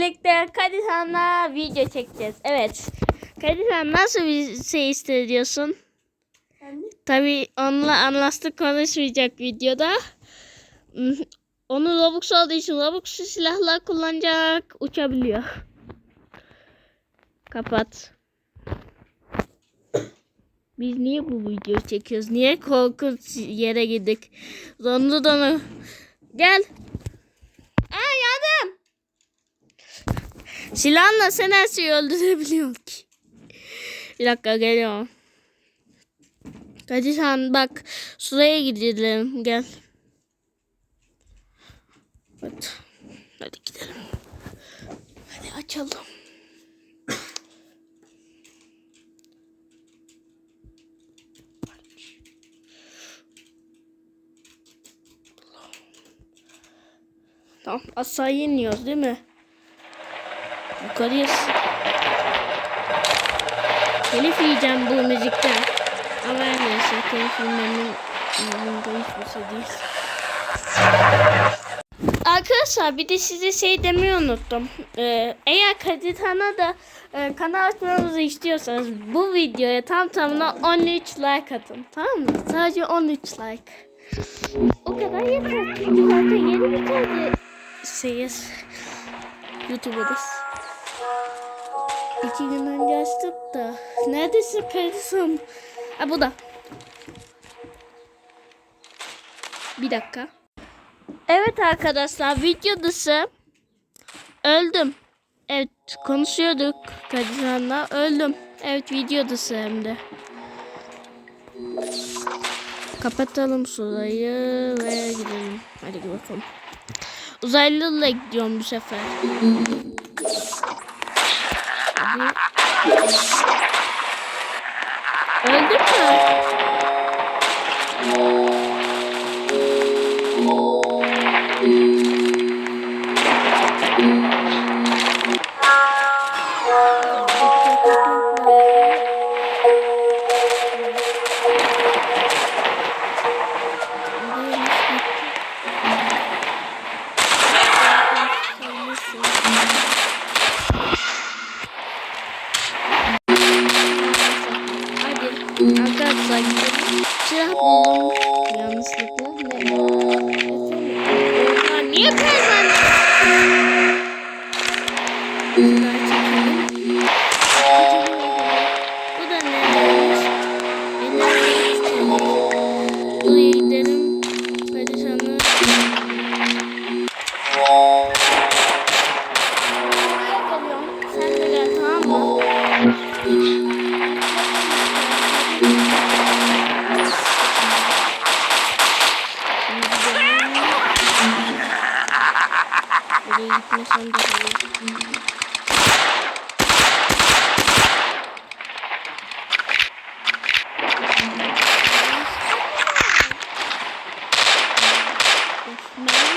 birlikte Kadisan'la video çekeceğiz. Evet. Kadisan nasıl bir şey hissediyorsun? Tabii onunla anlaştık konuşmayacak videoda. Onu Robux olduğu için Robux'u silahlar kullanacak. Uçabiliyor. Kapat. Biz niye bu videoyu çekiyoruz? Niye korkunç yere gittik? Dondu donu. Gel. Silahla sen her şeyi öldürebiliyorsun ki. Bir dakika geliyorum. Hadi sen bak şuraya gidelim gel. Hadi. Hadi gidelim. Hadi açalım. Tamam aşağı iniyoruz değil mi? Yukarıyız. Telif yiyeceğim bu müzikten. Ama her neyse telif yemenin umurumda hiçbir şey. Arkadaşlar bir de size şey demeyi unuttum. Ee, eğer Kaditan'a da e, kanal açmamızı istiyorsanız bu videoya tam tamına 13 like atın. Tamam mı? Sadece 13 like. O kadar yeter. Çünkü zaten yeni bir tane şeyiz. YouTuber'ız. İki gün önce açtık da. Neredesin Kaditan? Ha bu da. Bir dakika. Evet arkadaşlar video dışı öldüm. Evet konuşuyorduk Kadisan'la öldüm. Evet video dışı hem de. Kapatalım şurayı ve gidelim. Hadi bakalım. Uzaylıyla gidiyorum bu sefer. Öldün mü? Silah çekelim. Bu da ne? Enerji istedim. Buraya gidelim. Hadi sana. Sen de gel tamam mı? Buraya gitmesem daha iyi. No.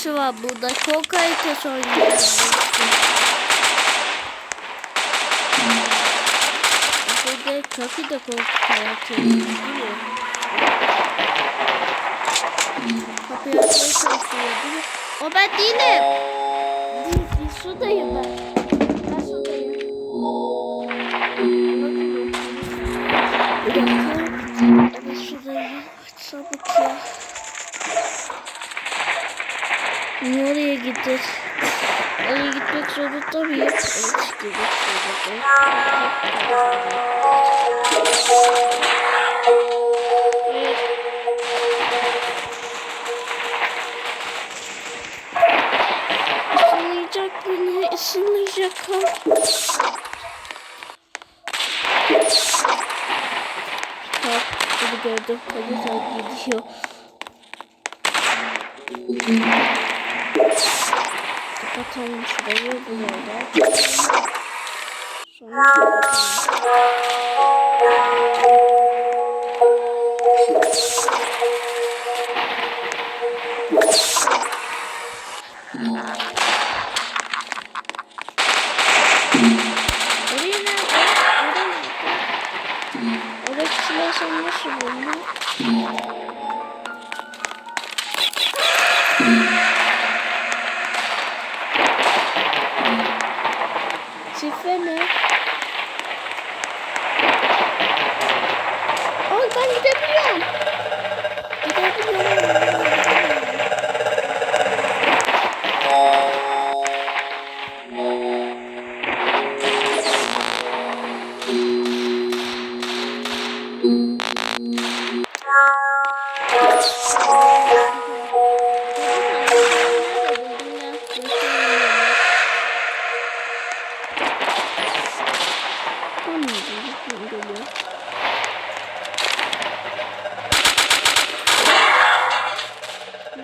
Dinleyişi var burada. Çok kalitesi oynuyor. Burada çok iyi de kalitesi. Kapıyı açmaya çalışıyor değil mi? O ben değilim. Değil, değil, sudayım. Ben Niye oraya gittik? Oraya gitmek zorunda mıyım? Evet, gitmek zorundayım. Evet. Isınlayacak beni, ısınlayacak ha. Bak, bunu gördüm. Hadi sen gidiyor. Kapatalım şurayı bu yolda. Sonra Şifre ne? Aa ben gidebiliyorum. Gidebiliyorum. Arkadaşlar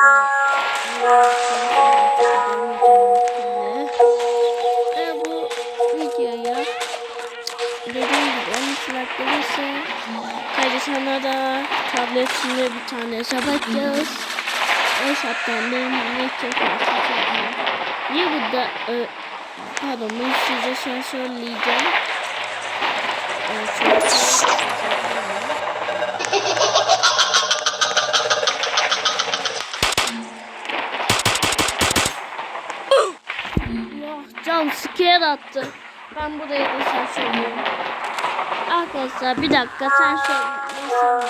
Ee, bu videoya dediğim gibi 13 like gelirse kardeşime da tabletinde bir tane hesap açacağız. Hesaptan benim ne çekmeyin. Niye burada e, pardon bunu size an söyleyeceğim. E, çünkü- scare attı. Ben buraya da sen söylüyorum. Arkadaşlar bir dakika sen söyle.